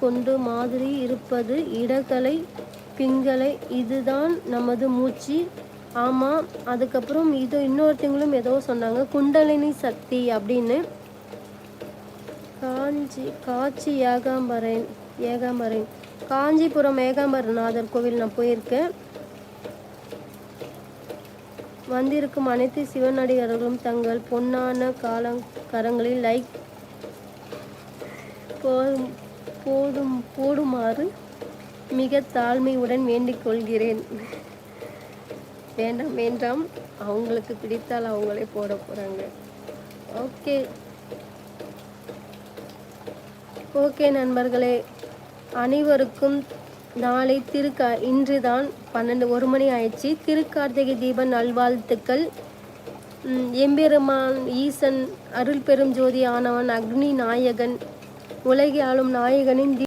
கொண்டு மாதிரி இருப்பது இடக்கலை பிங்கலை இதுதான் நமது மூச்சு. ஆமாம் அதுக்கப்புறம் இது இன்னொருத்தவங்களும் ஏதோ சொன்னாங்க குண்டலினி சக்தி அப்படின்னு. காஞ்சி காட்சி ஏகாம்பரன் ஏகாம்பரன். காஞ்சிபுரம் ஏகாம்பரநாதர் கோவில் நான் போயிருக்கேன். வந்திருக்கும் அனைத்து சிவநடிகர்களும் தங்கள் பொன்னான காலம் கரங்களில் லைக் போடும் போடும் போடுமாறு மிக தாழ்மையுடன் வேண்டிக் கொள்கிறேன். வேண்டாம் வேண்டாம். அவங்களுக்கு பிடித்தால் அவங்களே போட போகிறாங்க ஓகே. ஓகே நண்பர்களே. அனைவருக்கும் நாளை திருக்கா இன்று தான் பன்னெண்டு ஒரு மணி ஆயிடுச்சு. திருக்கார்த்திகை தீப நல்வாழ்த்துக்கள். எம்பெருமான் ஈசன் அருள் பெரும் ஜோதி ஆனவன் அக்னி நாயகன் உலகை ஆளும் நாயகனின்